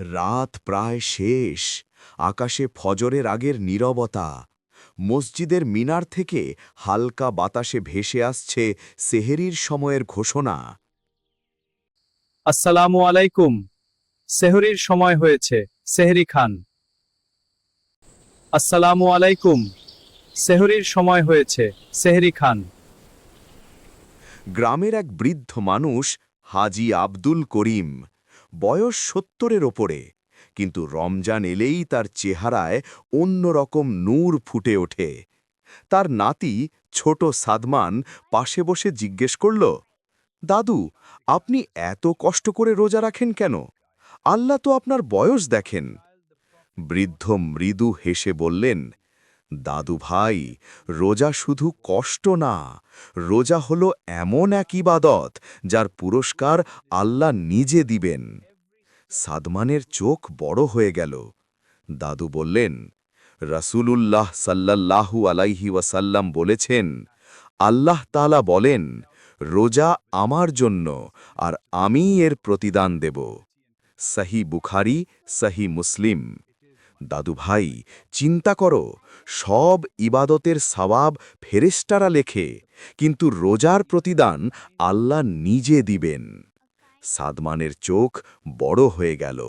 রাত প্রায় শেষ। আকাশে ফজরের আগের নীরবতা। মসজিদের মিনার থেকে হালকা বাতাসে ভেসে আসছে সেহেরির সময়ের ঘোষণা। আসসালামু আলাইকুম। সেহরির সময় হয়েছে। সেহরি খান। আসসালামু আলাইকুম। সেহরির সময় হয়েছে। সেহরি খান। গ্রামের এক বৃদ্ধ মানুষ হাজি আব্দুল করিম বয়স সত্তরের ওপরে। কিন্তু রমজান এলেই তার চেহারায় অন্যরকম নূর ফুটে ওঠে। তার নাতি, ছোট সাদমান, পাশে বসে জিজ্ঞেস করল, দাদু, আপনি এত কষ্ট করে রোজা রাখেন কেন? আল্লাহ তো আপনার বয়স দেখেন। বৃদ্ধ মৃদু হেসে বললেন দাদু ভাই, রোজা শুধু কষ্ট না, রোজা হলো এমন এক ইবাদত যার পুরস্কার আল্লাহ নিজে দিবেন। সাদমানের চোখ বড় হয়ে গেল। দাদু বললেন, রাসূলুল্লাহ সাল্লাল্লাহু আলাইহি ওয়াসাল্লাম বলেছেন, আল্লাহ তালা বলেন, রোজা আমার জন্য আর আমি এর প্রতিদান দেব। সহি বুখারি সহি মুসলিম। দাদু ভাই, চিন্তা করো, সব ইবাদতের সওয়াব ফেরেস্টারা লেখে, কিন্তু রোজার প্রতিদান আল্লাহ নিজে দিবেন। সাদমানের চোখ বড় হয়ে গেল।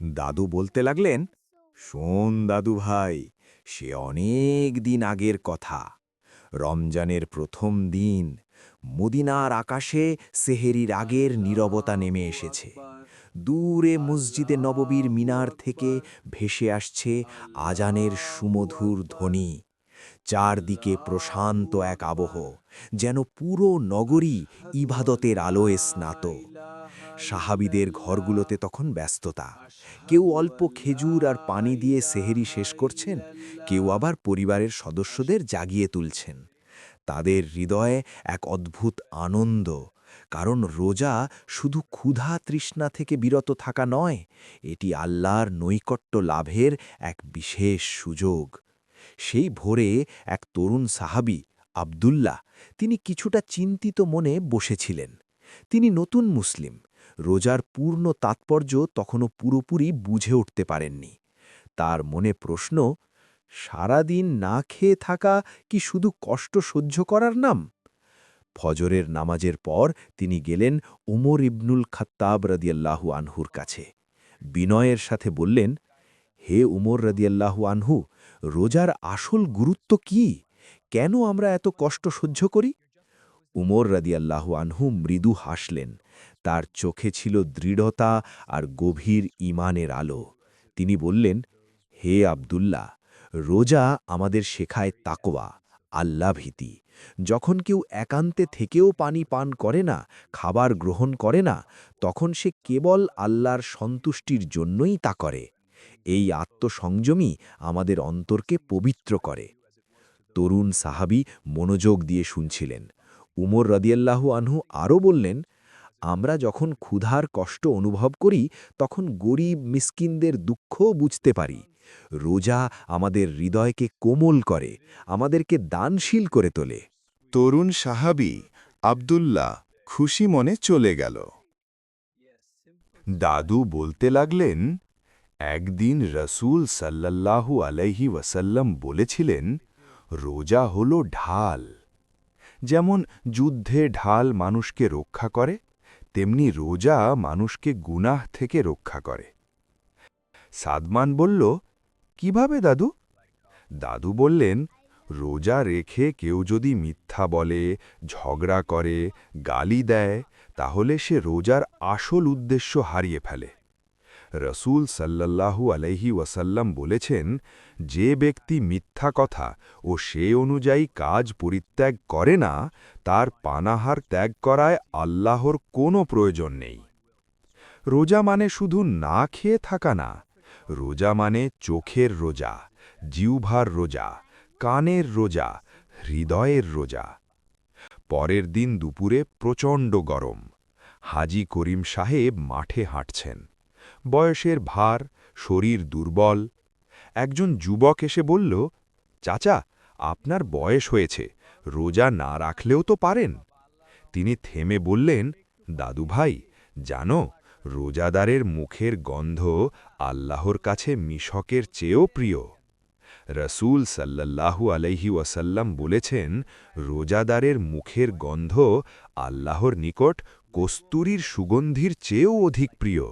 দাদু বলতে লাগলেন, শোন দাদু ভাই, সে অনেক দিন আগের কথা। রমজানের প্রথম দিন মদিনার আকাশে সেহেরির আগের নীরবতা নেমে এসেছে। দূরে মসজিদে নববীর মিনার থেকে ভেসে আসছে আজানের সুমধুর ধ্বনি। চারদিকে প্রশান্ত এক আবহ, যেন পুরো নগরী ইবাদতের আলোয় স্নাত। সাহাবিদের ঘরগুলোতে তখন ব্যস্ততা। কেউ অল্প খেজুর আর পানি দিয়ে সেহেরি শেষ করছেন, কেউ আবার পরিবারের সদস্যদের জাগিয়ে তুলছেন। তাদের হৃদয়ে এক অদ্ভুত আনন্দ কারণ রোজা শুধু ক্ষুধা তৃষ্ণা থেকে বিরত থাকা নয়, এটি আল্লাহর নৈকট্য লাভের এক বিশেষ সুযোগ। সেই ভোরে এক তরুণ সাহাবি, আবদুল্লাহ, তিনি কিছুটা চিন্তিত মনে বসেছিলেন। তিনি নতুন মুসলিম। রোজার পূর্ণ তাৎপর্য তখনও পুরোপুরি বুঝে উঠতে পারেননি। তার মনে প্রশ্ন, সারাদিন না খেয়ে থাকা কি শুধু কষ্ট সহ্য করার নাম? ফজরের নামাজের পর তিনি গেলেন উমর ইবনুল খাত্তাব রদিয়াল্লাহু আনহুর কাছে। বিনয়ের সাথে বললেন, হে উমর রদিয়াল্লাহু আনহু, রোজার আসল গুরুত্ব কি? কেন আমরা এত কষ্ট সহ্য করি? উমর রদিয়াল্লাহু আনহু মৃদু হাসলেন। তার চোখে ছিল দৃঢ়তা আর গভীর ইমানের আলো। তিনি বললেন, হে আবদুল্লাহ, রোজা আমাদের শেখায় তাকোয়া আল্লাহ ভীতি যখন কেউ একান্তে থেকেও পানি পান করে না, খাবার গ্রহণ করে না, তখন সে কেবল আল্লাহর সন্তুষ্টির জন্যই তা করে। এই আত্মসংযমই আমাদের অন্তরকে পবিত্র করে। তরুণ সাহাবি মনোযোগ দিয়ে শুনছিলেন। উমর রদিয়াল্লাহু আনহু আরও বললেন, আমরা যখন ক্ষুধার কষ্ট অনুভব করি, তখন গরিব মিসকিনদের দুঃখও বুঝতে পারি। রোজা আমাদের হৃদয়কে কোমল করে, আমাদেরকে দানশীল করে তোলে। তরুণ সাহাবি আবদুল্লাহ খুশি মনে চলে গেল। দাদু বলতে লাগলেন, একদিন রসুল সাল্লাল্লাহু আলাইহি ওয়াসাল্লাম বলেছিলেন, রোজা হল ঢাল। যেমন যুদ্ধে ঢাল মানুষকে রক্ষা করে, তেমনি রোজা মানুষকে গুনাহ থেকে রক্ষা করে। সাদমান বলল কীভাবে, দাদু? দাদু বললেন, রোজা রেখে কেউ যদি মিথ্যা বলে, ঝগড়া করে, গালি দেয়, তাহলে সে রোজার আসল উদ্দেশ্য হারিয়ে ফেলে। রসুল সাল্লাল্লাহু আলাইহি ওয়াসাল্লাম বলেছেন, যে ব্যক্তি মিথ্যা কথা ও সে অনুযায়ী কাজ পরিত্যাগ করে না, তার পানাহার ত্যাগ করায় আল্লাহর কোনো প্রয়োজন নেই। রোজা মানে শুধু না খেয়ে থাকা না রোজা মানে চোখের রোজা জিউভার রোজা, কানের রোজা, হৃদয়ের রোজা। পরের দিন দুপুরে প্রচণ্ড গরম। হাজি করিম সাহেব মাঠে হাঁটছেন। বয়সের ভার, শরীর দুর্বল। একজন যুবক এসে বলল, চাচা, আপনার বয়স হয়েছে, রোজা না রাখলেও তো পারেন? তিনি থেমে বললেন দাদু ভাই জানো রোজাদারের মুখের গন্ধ আল্লাহর কাছে মিশকের চেয়েও প্রিয়। রসুল সাল্লাল্লাহু আলাইহি ওয়াসাল্লাম বলেছেন, রোজাদারের মুখের গন্ধ আল্লাহর নিকট কস্তুরীর সুগন্ধির চেয়েও অধিক প্রিয়।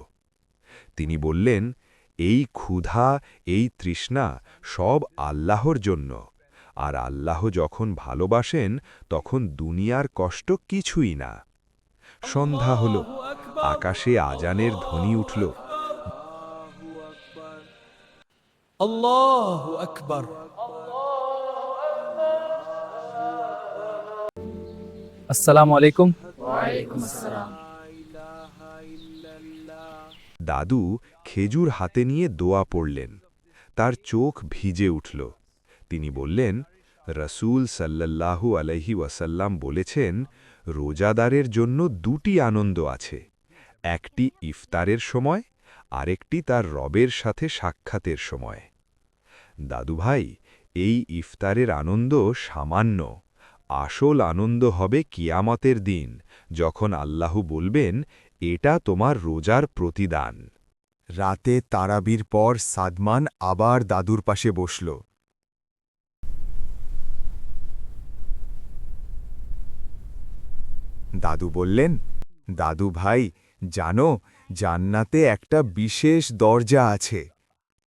তিনি বললেন, এই ক্ষুধা, এই তৃষ্ণা সব আল্লাহর জন্য। আর আল্লাহ যখন ভালোবাসেন, তখন দুনিয়ার কষ্ট কিছুই না। সন্ধ্যা হল। আকাশে আজানের ধ্বনি উঠল। আল্লাহু আকবার। আসসালামু আলাইকুম। দাদু খেজুর হাতে নিয়ে দোয়া পড়লেন। তার চোখ ভিজে উঠল। তিনি বললেন রসুল সাল্লাল্লাহু আলহি ওয়াসাল্লাম বলেছেন রোজাদারের জন্য দুটি আনন্দ আছে। একটি ইফতারের সময়, আরেকটি তার রবের সাথে সাক্ষাতের সময়। দাদু ভাই, এই ইফতারের আনন্দ সামান্য। আসল আনন্দ হবে কিয়ামতের দিন, যখন আল্লাহ বলবেন, এটা তোমার রোজার প্রতিদান। রাতে তারাবির পর সাদমান আবার দাদুর পাশে বসল। দাদু বললেন দাদু ভাই, জানো, জান্নাতে একটা বিশেষ দরজা আছে।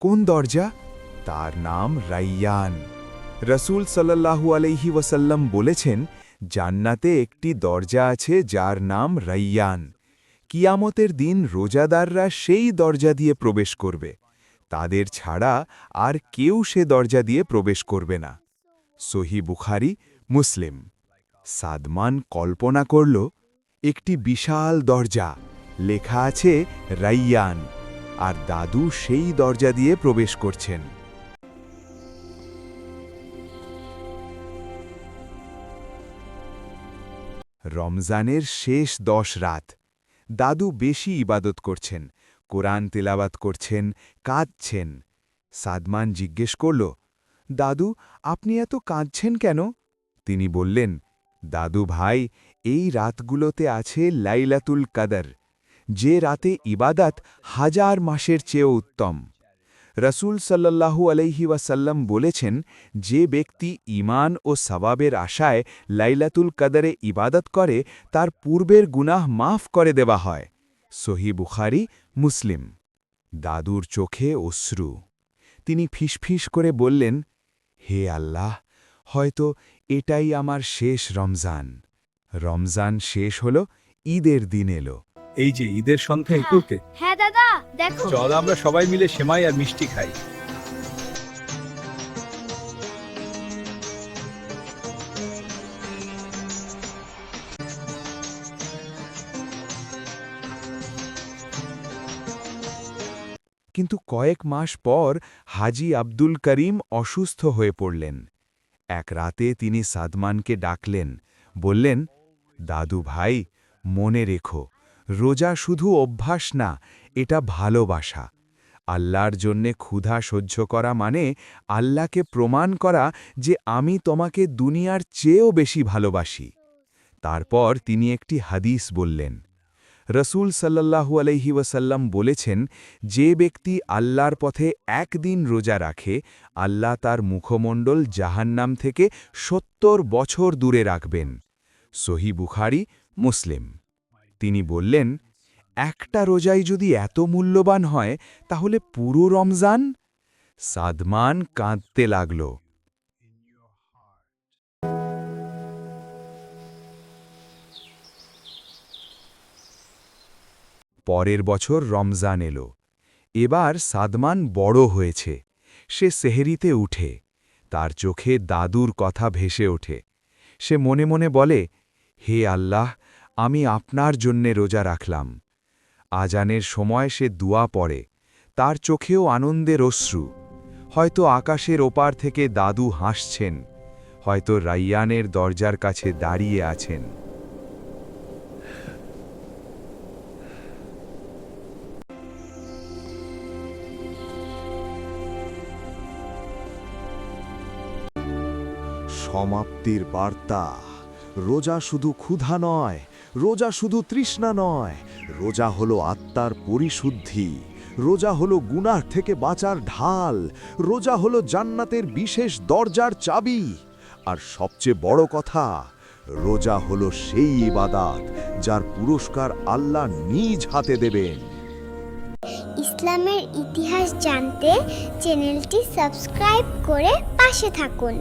কোন দরজা? তার নাম রাইয়ান। রসুল সাল্লাল্লাহু আলাইহি ওয়াসাল্লাম বলেছেন, জান্নাতে একটি দরজা আছে যার নাম রাইয়ান। কিয়ামতের দিন রোজাদাররা সেই দরজা দিয়ে প্রবেশ করবে। তাদের ছাড়া আর কেউ সে দরজা দিয়ে প্রবেশ করবে না। সহি বুখারি, মুসলিম। সাদমান কল্পনা করল একটি বিশাল দরজা। লেখা আছে, রাইয়ান। আর দাদু সেই দরজা দিয়ে প্রবেশ করছেন। রমজানের শেষ দশ রাত। দাদু বেশি ইবাদত করছেন, কোরআন তেলাবাত করছেন, কাঁদছেন। সাদমান জিজ্ঞেস করল, দাদু, আপনি এত কাঁদছেন কেন? তিনি বললেন, দাদু ভাই এই রাতগুলোতে আছে লাইলাতুল কাদর, যে রাতে ইবাদাত হাজার মাসের চেয়েও উত্তম। রসুল সাল্লাল্লাহু আলাইহি ওয়াসাল্লাম বলেছেন, যে ব্যক্তি ইমান ও সবাবের আশায় লাইলাতুল কাদরে ইবাদত করে, তার পূর্বের গুনাহ মাফ করে দেওয়া হয়। সহি বুখারি, মুসলিম। দাদুর চোখে অশ্রু। তিনি ফিসফিস করে বললেন, হে আল্লাহ, হয়তো এটাই আমার শেষ রমজান। রমজান শেষ হল ঈদের দিন এলো। এই যে ঈদের সন্ধ্যা একুকে হ্যাঁ দাদা দেখো। চল আমরা সবাই মিলে সেমাই আর মিষ্টি খাই। কিন্তু কয়েক মাস পর হাজি আব্দুল করিম অসুস্থ হয়ে পড়লেন। এক রাতে তিনি সাদমানকে ডাকলেন বললেন দাদু ভাই, মনে রেখো, রোজা শুধু অভ্যাস না, এটা ভালোবাসা। আল্লাহর জন্যে ক্ষুধা সহ্য করা মানে আল্লাহকে প্রমাণ করা যে আমি তোমাকে দুনিয়ার চেয়েও বেশি ভালোবাসি। তারপর তিনি একটি হাদিস বললেন। রসুল সাল্লাল্লাহু আলহি ওয়াসাল্লাম বলেছেন, যে ব্যক্তি আল্লাহর পথে একদিন রোজা রাখে, আল্লাহ তার মুখমণ্ডল জাহান্নাম থেকে সত্তর বছর দূরে রাখবেন। সহি বুখারি, মুসলিম। তিনি বললেন, একটা রোজাই যদি এত মূল্যবান হয়, তাহলে পুরো রমজান সাদমান কাঁদতে লাগল। পরের বছর রমজান এলো। এবার সাদমান বড় হয়েছে। সে সেহেরিতে উঠে। তার চোখে দাদুর কথা ভেসে ওঠে। সে মনে মনে বলে হে আল্লাহ, আমি আপনার জন্যে রোজা রাখলাম। আজানের সময় সে দুয়া পড়ে, তার চোখেও আনন্দের অশ্রু। হয়তো আকাশের ওপার থেকে দাদু হাসছেন, হয়তো রাইয়ানের দরজার কাছে দাঁড়িয়ে আছেন। সমাপ্তির বার্তা। রোজা শুধু ক্ষুধা নয়, রোজা শুধু তৃষ্ণা নয়, রোজা হলো আত্মার পরিশুদ্ধি, রোজা হলো গুনাহ থেকে বাঁচার ঢাল, রোজা হলো জান্নাতের বিশেষ দরজার চাবি। আর সবচেয়ে বড় কথা, রোজা হলো সেই ইবাদাত যার পুরস্কার আল্লাহ নিজ হাতে দেবেন। ইসলামের ইতিহাস জানতে চ্যানেলটি সাবস্ক্রাইব করে পাশে থাকুন।